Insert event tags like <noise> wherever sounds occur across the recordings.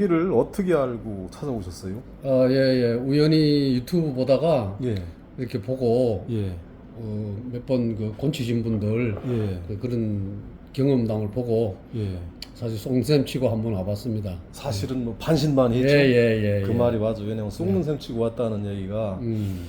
여기를 어떻게 알고 찾아오셨어요? 어, 예, 예. 우연히 유튜브 보다가 예, 이렇게 보고 예, 어, 몇 번 그 곤치신 분들 예, 그 그런 경험담을 보고 예. 사실 송쌤 치고 한번 와봤습니다. 사실은 뭐 반신반의했죠. 예, 예, 예. 그 예. 말이 맞아. 왜냐면 속는 셈 치고 왔다는 얘기가 음,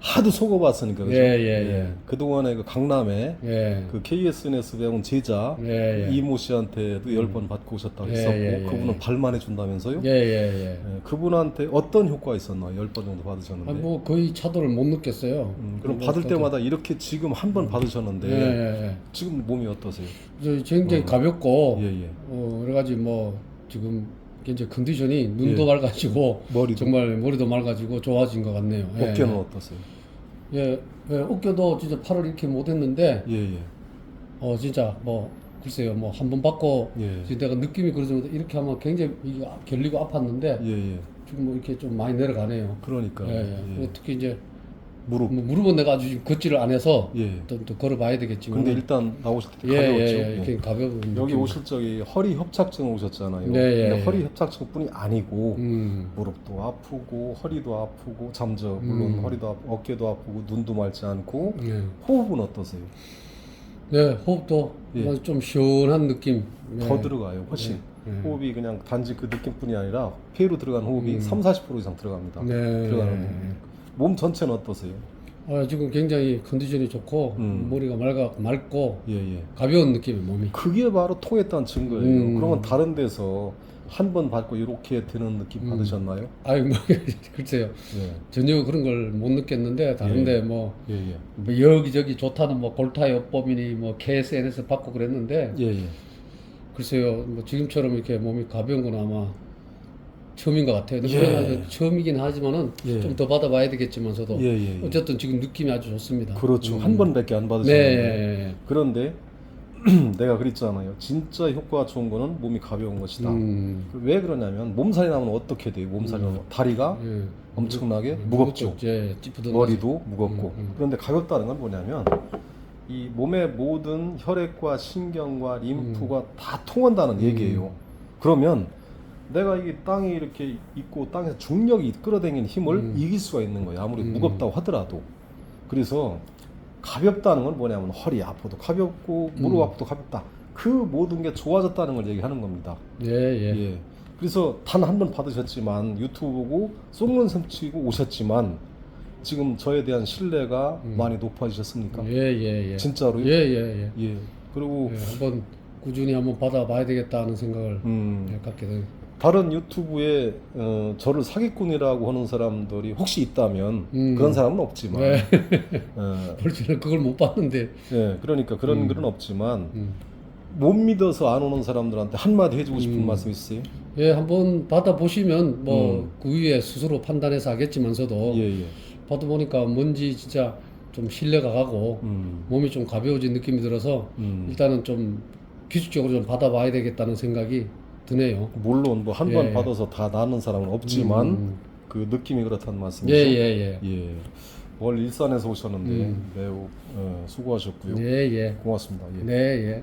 하도 속아봤으니까 그죠? 예, 예, 예. 그동안에 그 강남에 예. 그 KSN에서 배운 제자 예, 예. 이모 씨한테도 열 번 받고 오셨다고 예, 했었고 예, 예. 그분은 발만 해 준다면서요? 예, 예, 예. 예, 그분한테 어떤 효과 있었나요? 열 번 정도 받으셨는데. 아, 뭐 거의 차도를 못 느꼈어요. 음, 그럼 뭐 받을 또- 때마다 이렇게 지금 한 번 받으셨는데 예, 예, 예. 지금 몸이 어떠세요? 저 굉장히 가볍고 예, 예. 어, 여러 가지 뭐 지금 굉장히 컨디션이 눈도 맑아지고 예. 머리도? 정말 머리도 맑아지고 좋아진 것 같네요. 예, 어깨는 예. 어떠세요? 예, 예, 어깨도 진짜 팔을 이렇게 못했는데 예, 예. 어 진짜 뭐 글쎄요 뭐 한 번 받고 예. 지금 내가 느낌이 그러는데 이렇게 하면 굉장히 이게 아- 결리고 아팠는데 예, 예. 지금 뭐 이렇게 좀 많이 내려가네요. 그러니까. 예, 예. 예. 특히 이제 무릎. 뭐 무릎은 내가 아주 지금 걷지를 안 해서 예. 또, 또 걸어봐야 되겠지만 근데 일단 나오실 때 예, 가벼웠죠. 예, 예, 예. 이렇게 가벼운 여기 느낌. 오실 적에 허리 협착증 오셨잖아요. 네, 예, 근데 예. 허리 협착증뿐이 아니고 음, 무릎도 아프고 허리도 아프고 잠저 물론 음. 허리도 아프고 어깨도 아프고 눈도 맑지 않고 예. 호흡은 어떠세요? 네, 호흡도 예. 뭐좀 시원한 느낌. 네. 더 들어가요 훨씬 네, 네. 호흡이 그냥 단지 그 느낌뿐이 아니라 폐로 들어간 호흡이 음. 3, 40% 이상 들어갑니다. 네. 들어가는 몸 전체는 어떠세요? 아, 지금 굉장히 컨디션이 좋고 음. 머리가 맑아 맑고 예, 예. 가벼운 느낌이 몸이. 그게 바로 통했다는 증거예요. 음. 그러면 다른 데서 한 번 받고 이렇게 되는 느낌 음. 받으셨나요? 아유 뭐 <laughs> 글쎄요 예. 전혀 그런 걸 못 느꼈는데 다른데 뭐, 예, 예. 뭐 여기저기 좋다는 뭐 골타요법이니 뭐 KSN에서 받고 그랬는데 예, 예. 글쎄요 뭐 지금처럼 이렇게 몸이 가벼운 건 아마 처음인 것 같아요. 예. 처음이긴 하지만은 예. 좀더 받아봐야 되겠지만서도 예, 예, 예. 어쨌든 지금 느낌이 아주 좋습니다. 그렇죠. 음. 한 번밖에 안 네. 받으셨는데. 예, 예. 그런데 <clears throat> 내가 그랬잖아요. 진짜 효과가 좋은 거는 몸이 가벼운 것이다. 음. 왜 그러냐면 몸살이 나면 어떻게 돼요? 몸살이 나면 다리가 예. 엄청나게 음, 무겁죠. 예, 머리도 무겁고. 음, 음. 그런데 가볍다는 건 뭐냐면 이 몸의 모든 혈액과 신경과 림프가 다 통한다는 얘기예요. 그러면 내가 이 땅이 이렇게 있고 땅에서 중력이 끌어당기는 힘을 음. 이길 수가 있는 거예요. 아무리 음. 무겁다고 하더라도. 그래서 가볍다는 건 뭐냐면 허리 아파도 가볍고 무릎 음. 아파도 가볍다. 그 모든 게 좋아졌다는 걸 얘기하는 겁니다. 예, 예. 예. 그래서 단 한 번 받으셨지만 유튜브 보고 쏙는 셈 치고 오셨지만 지금 저에 대한 신뢰가 음. 많이 높아지셨습니까? 예, 예, 예. 진짜로요? 예, 예, 예. 예. 그리고 예, 한번 꾸준히 한번 받아봐야 되겠다는 생각을 음, 예, 갖게 돼요. 다른 유튜브에 어, 저를 사기꾼이라고 하는 사람들이 혹시 있다면 음. 그런 사람은 없지만 네. 어, <laughs> 벌써는 그걸 못 봤는데. 예, 그러니까 그런 음. 글은 없지만 음. 못 믿어서 안 오는 사람들한테 한마디 해주고 싶은 음. 말씀 있어요? 예, 한번 받아 보시면 뭐 음. 그 위에 스스로 판단해서 하겠지만서도 예, 예. 받아 보니까 뭔지 진짜 좀 신뢰가 가고 음, 몸이 좀 가벼워진 느낌이 들어서 음. 일단은 좀 기술적으로 좀 받아봐야 되겠다는 생각이 드네요. 물론 뭐 한 번 예. 받아서 다 나는 사람은 없지만 음. 그 느낌이 그렇다는 예, 말씀이죠. 예, 예. 예. 월 일산에서 오셨는데 음. 매우 어, 수고하셨고요. 예, 예. 고맙습니다. 예. 네, 예.